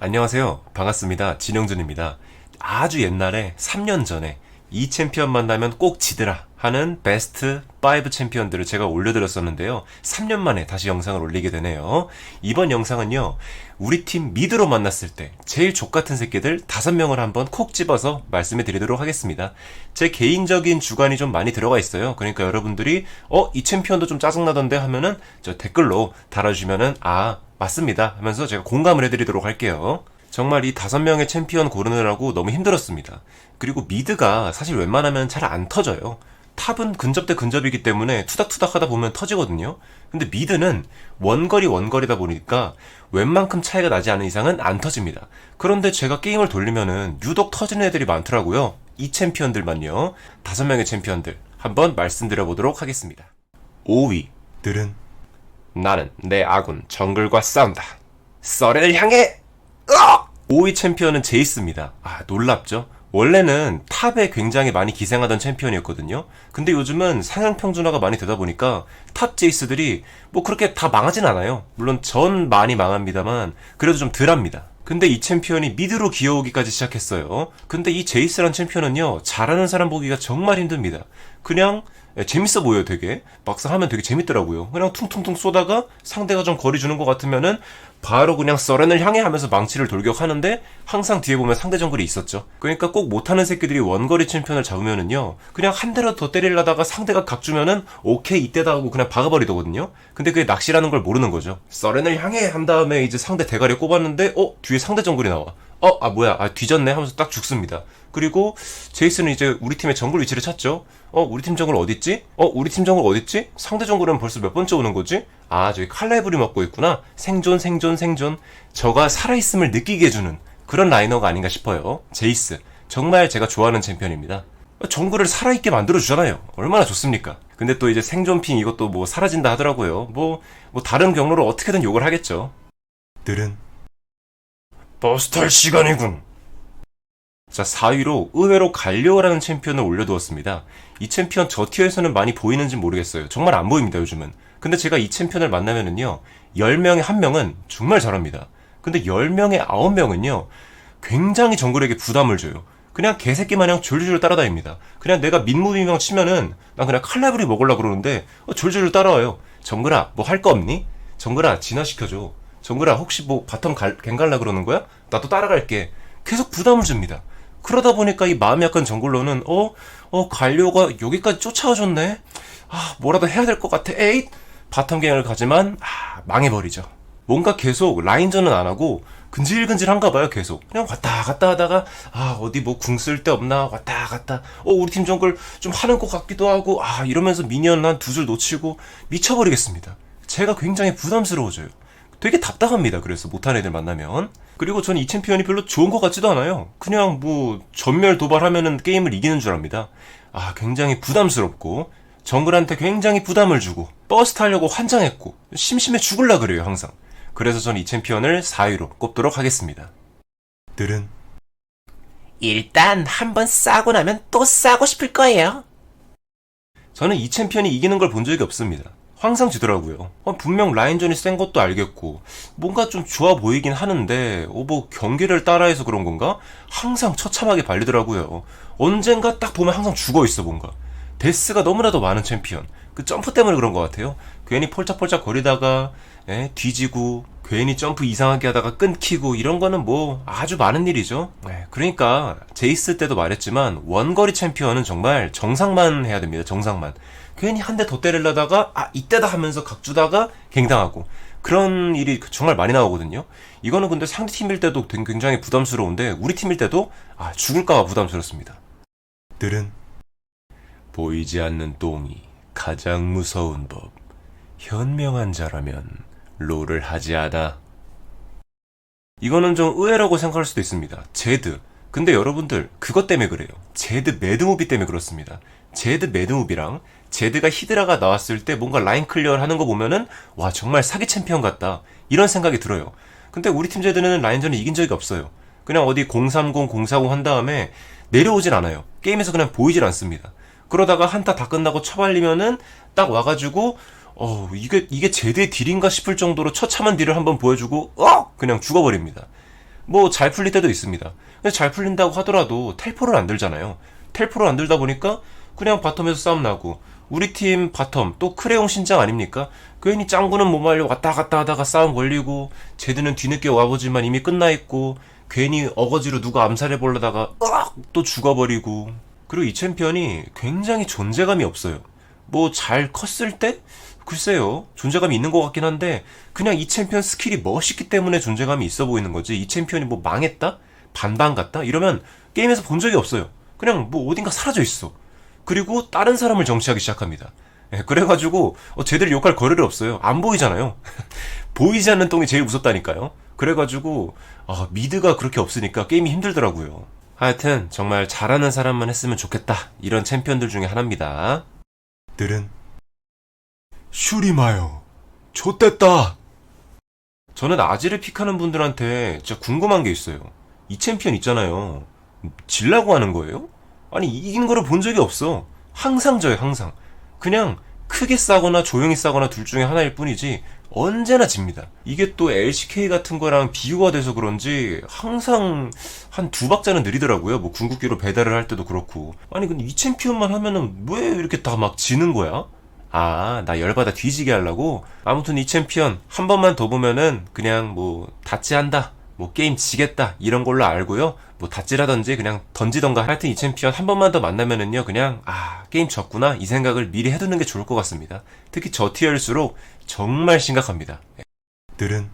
안녕하세요. 반갑습니다. 진영준입니다. 아주 옛날에 3년 전에 이 챔피언 만나면 꼭 지더라 하는 베스트 5 챔피언들을 제가 올려드렸었는데요. 3년 만에 다시 영상을 올리게 되네요. 이번 영상은요, 우리 팀 미드로 만났을 때 제일 족같은 새끼들 5명을 한번 콕 집어서 말씀해 드리도록 하겠습니다. 제 개인적인 주관이 좀 많이 들어가 있어요. 그러니까 여러분들이, 어, 이 챔피언도 좀 짜증나던데 하면은 저 댓글로 달아주시면은, 아, 맞습니다. 하면서 제가 공감을 해드리도록 할게요. 정말 이 다섯 명의 챔피언 고르느라고 너무 힘들었습니다. 그리고 미드가 사실 웬만하면 잘 안 터져요. 탑은 근접 대 근접이기 때문에 투닥투닥 하다 보면 터지거든요. 근데 미드는 원거리 원거리다 보니까 웬만큼 차이가 나지 않은 이상은 안 터집니다. 그런데 제가 게임을 돌리면은 유독 터지는 애들이 많더라고요. 이 챔피언들만요. 다섯 명의 챔피언들 한번 말씀드려 보도록 하겠습니다. 5위 들은 나는 내 아군 정글과 싸운다. 썰을 향해! 으악! 5위 챔피언은 제이스입니다. 아, 놀랍죠? 원래는 탑에 굉장히 많이 기생하던 챔피언이었거든요. 근데 요즘은 상향 평준화가 많이 되다 보니까 탑 제이스들이 뭐 그렇게 다 망하진 않아요. 물론 전 많이 망합니다만 그래도 좀 덜합니다. 근데 이 챔피언이 미드로 기어오기까지 시작했어요. 근데 이 제이스란 챔피언은요, 잘하는 사람 보기가 정말 힘듭니다. 그냥 예, 재밌어 보여요, 되게. 막상 하면 되게 재밌더라고요. 그냥 퉁퉁퉁 쏘다가 상대가 좀 거리 주는 것 같으면은 바로 그냥 서렌을 향해 하면서 망치를 돌격하는데 항상 뒤에 보면 상대 정글이 있었죠. 그러니까 꼭 못하는 새끼들이 원거리 챔피언을 잡으면은요, 그냥 한 대로 더 때리려다가 상대가 각 주면은 오케이 이때다 하고 그냥 박아버리더거든요. 근데 그게 낚시라는 걸 모르는 거죠. 서렌을 향해 한 다음에 이제 상대 대가리 꼽았는데, 어 뒤에 상대 정글이 나와. 어, 아, 뭐야, 아, 뒤졌네 하면서 딱 죽습니다. 그리고 제이슨은 이제 우리 팀의 정글 위치를 찾죠. 어, 우리 팀 정글 어딨지? 어, 우리 팀 정글 어딨지? 상대 정글은 벌써 몇 번째 오는 거지? 아, 저기 칼날부리 먹고 있구나. 생존, 생존, 생존. 저가 살아있음을 느끼게 해주는 그런 라이너가 아닌가 싶어요. 제이스. 정말 제가 좋아하는 챔피언입니다. 정글을 살아있게 만들어주잖아요. 얼마나 좋습니까? 근데 또 이제 생존핑 이것도 뭐 사라진다 하더라고요. 뭐, 뭐 다른 경로로 어떻게든 욕을 하겠죠. 들은 버스 탈 시간이군. 자, 4위로 의외로 갈리오라는 챔피언을 올려두었습니다. 이 챔피언 저 티어에서는 많이 보이는지 모르겠어요. 정말 안 보입니다, 요즘은. 근데 제가 이 챔피언을 만나면은요, 10명에 1명은 정말 잘합니다. 근데 10명에 9명은요, 굉장히 정글에게 부담을 줘요. 그냥 개새끼 마냥 졸졸 따라다닙니다. 그냥 내가 민무비명 치면은 난 그냥 칼라브리 먹으려고 그러는데 어, 졸졸 따라와요. 정글아 뭐 할 거 없니? 정글아 진화시켜줘. 정글아 혹시 뭐 바텀 갈, 갱갈라 그러는 거야? 나도 따라갈게. 계속 부담을 줍니다. 그러다 보니까 이 마음이 약간 정글로는 어? 어 갈료가 여기까지 쫓아와줬네? 아 뭐라도 해야 될 것 같아 에잇! 바텀 갱을 가지만 아 망해버리죠. 뭔가 계속 라인전은 안 하고 근질근질한가 봐요 계속 그냥 왔다 갔다 하다가 아 어디 뭐 궁 쓸 데 없나 왔다 갔다 어 우리 팀 정글 좀 하는 것 같기도 하고 아 이러면서 미니언 한 두 줄 놓치고 미쳐버리겠습니다 제가 굉장히 부담스러워져요 되게 답답합니다 그래서 못하는 애들 만나면 그리고 전 이 챔피언이 별로 좋은 것 같지도 않아요 그냥 뭐 전멸 도발하면은 게임을 이기는 줄 압니다 아 굉장히 부담스럽고 정글한테 굉장히 부담을 주고 버스 타려고 환장했고 심심해 죽을라 그래요 항상 그래서 전 이 챔피언을 4위로 꼽도록 하겠습니다. 들은 일단 한번 싸고 나면 또 싸고 싶을 거예요. 저는 이 챔피언이 이기는 걸 본 적이 없습니다. 항상 지더라고요. 어, 분명 라인전이 센 것도 알겠고 뭔가 좀 좋아 보이긴 하는데 어, 뭐 경기를 따라해서 그런 건가? 항상 처참하게 발리더라고요. 언젠가 딱 보면 항상 죽어 있어 뭔가. 데스가 너무나도 많은 챔피언. 그 점프 때문에 그런 것 같아요. 괜히 폴짝폴짝 거리다가 예, 뒤지고 괜히 점프 이상하게 하다가 끊기고 이런 거는 뭐 아주 많은 일이죠. 예, 그러니까 제이스 때도 말했지만 원거리 챔피언은 정말 정상만 해야 됩니다. 정상만. 괜히 한 대 더 때리려다가 아 이때다 하면서 각주다가 갱당하고 그런 일이 정말 많이 나오거든요. 이거는 근데 상대 팀일 때도 굉장히 부담스러운데 우리 팀일 때도 아 죽을까봐 부담스럽습니다. 들은 보이지 않는 똥이 가장 무서운 법. 현명한 자라면 롤을 하지 않아. 이거는 좀 의외라고 생각할 수도 있습니다. 제드. 근데 여러분들 그것 때문에 그래요. 제드 매드무비 때문에 그렇습니다. 제드 매드무비랑 제드가 히드라가 나왔을 때 뭔가 라인 클리어를 하는 거 보면은 와 정말 사기 챔피언 같다 이런 생각이 들어요. 근데 우리 팀 제드는 라인전을 이긴 적이 없어요. 그냥 어디 030, 040 한 다음에 내려오질 않아요. 게임에서 그냥 보이질 않습니다. 그러다가 한타 다 끝나고 처발리면은 딱 와가지고 어 이게 이게 제대 딜인가 싶을 정도로 처참한 딜을 한번 보여주고 어 그냥 죽어버립니다. 뭐 잘 풀릴 때도 있습니다. 잘 풀린다고 하더라도 텔포를 안 들잖아요. 텔포를 안 들다 보니까 그냥 바텀에서 싸움 나고 우리 팀 바텀 또 크레용 신장 아닙니까? 괜히 짱구는 못 말려 왔다 갔다 하다가 싸움 걸리고 제드는 뒤늦게 와보지만 이미 끝나 있고 괜히 어거지로 누가 암살해 보려다가 으악! 또 죽어버리고 그리고 이 챔피언이 굉장히 존재감이 없어요. 뭐 잘 컸을 때? 글쎄요. 존재감이 있는 것 같긴 한데 그냥 이 챔피언 스킬이 멋있기 때문에 존재감이 있어 보이는 거지. 이 챔피언이 뭐 망했다? 반반 같다? 이러면 게임에서 본 적이 없어요. 그냥 뭐 어딘가 사라져 있어. 그리고 다른 사람을 정치하기 시작합니다. 예, 그래가지고 어, 쟤들 욕할 거리를 없어요. 안 보이잖아요. 보이지 않는 똥이 제일 무섭다니까요. 그래가지고 아, 미드가 그렇게 없으니까 게임이 힘들더라고요. 하여튼 정말 잘하는 사람만 했으면 좋겠다. 이런 챔피언들 중에 하나입니다. 들은 슈리마요. 좆됐다. 저는 아지를 픽하는 분들한테 진짜 궁금한 게 있어요. 이 챔피언 있잖아요. 질라고 하는 거예요? 아니 이긴 거를 본 적이 없어. 항상 져요 항상. 그냥 크게 싸거나 조용히 싸거나 둘 중에 하나일 뿐이지 언제나 집니다. 이게 또 LCK 같은 거랑 비교가 돼서 그런지 항상 한 두 박자는 느리더라고요. 뭐 궁극기로 배달을 할 때도 그렇고. 아니 근데 이 챔피언만 하면은 왜 이렇게 다 막 지는 거야? 아, 나 열받아 뒤지게 하려고? 아무튼 이 챔피언 한 번만 더 보면은 그냥 뭐 다찌한다. 뭐 게임 지겠다. 이런 걸로 알고요. 뭐 다찌라든지 그냥 던지던가 하여튼 이 챔피언 한 번만 더 만나면은요. 그냥 아, 게임 졌구나. 이 생각을 미리 해두는 게 좋을 것 같습니다. 특히 저 티어일수록 정말 심각합니다. 들은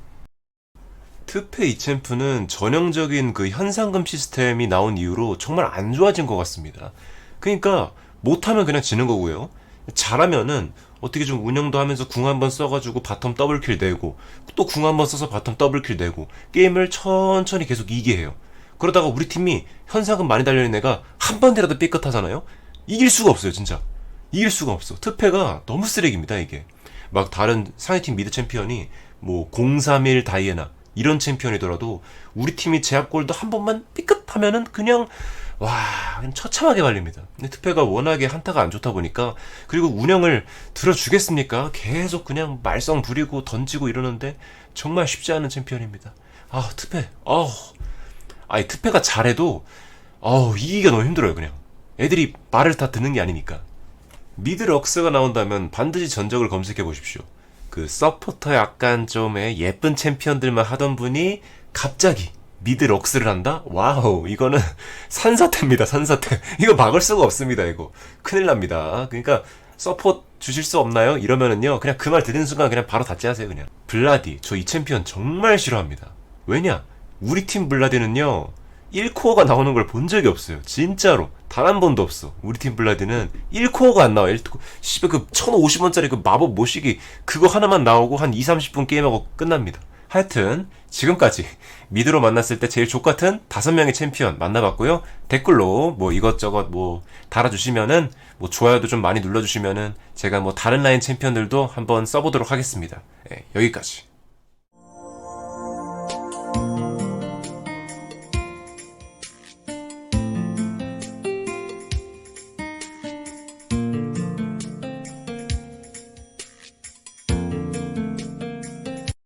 트페 이 챔프는 전형적인 그 현상금 시스템이 나온 이후로 정말 안 좋아진 것 같습니다. 그러니까 못하면 그냥 지는 거고요. 잘하면은 어떻게 좀 운영도 하면서 궁 한번 써가지고 바텀 더블킬 내고 또 궁 한번 써서 바텀 더블킬 내고 게임을 천천히 계속 이게 해요. 그러다가 우리 팀이 현상금 많이 달려있는 애가 한 번이라도 삐끗하잖아요? 이길 수가 없어요, 진짜. 이길 수가 없어. 트페가 너무 쓰레기입니다, 이게. 막 다른 상위팀 미드 챔피언이 뭐 031 다이애나 이런 챔피언이더라도 우리 팀이 제압골도 한 번만 삐끗하면은 그냥 와 그냥 처참하게 말립니다. 근데 트페가 워낙에 한타가 안 좋다 보니까 그리고 운영을 들어주겠습니까? 계속 그냥 말썽 부리고 던지고 이러는데 정말 쉽지 않은 챔피언입니다. 아 트페, 아우 아니 트페가 잘해도 아우 이기기가 너무 힘들어요 그냥. 애들이 말을 다 듣는 게 아니니까. 미드 럭스가 나온다면 반드시 전적을 검색해 보십시오. 그 서포터 약간 좀 예쁜 챔피언들만 하던 분이 갑자기 미드 럭스를 한다? 와우, 이거는 산사태입니다, 산사태. 이거 막을 수가 없습니다, 이거. 큰일 납니다. 그러니까 서포트 주실 수 없나요? 이러면은요, 그냥 그 말 듣는 순간 그냥 바로 다찌하세요, 그냥. 블라디, 저 이 챔피언 정말 싫어합니다. 왜냐? 우리 팀 블라디는요, 1코어가 나오는 걸 본 적이 없어요. 진짜로. 단 한 번도 없어. 우리 팀 블라디는 1코어가 안 나와. 1코어. 씨발 그 1050원짜리 그 마법 모시기 그거 하나만 나오고 한 2, 30분 게임하고 끝납니다. 하여튼 지금까지 미드로 만났을 때 제일 족같은 다섯 명의 챔피언 만나봤고요. 댓글로 뭐 이것저것 뭐 달아주시면은 뭐 좋아요도 좀 많이 눌러주시면은 제가 뭐 다른 라인 챔피언들도 한번 써보도록 하겠습니다. 예, 여기까지.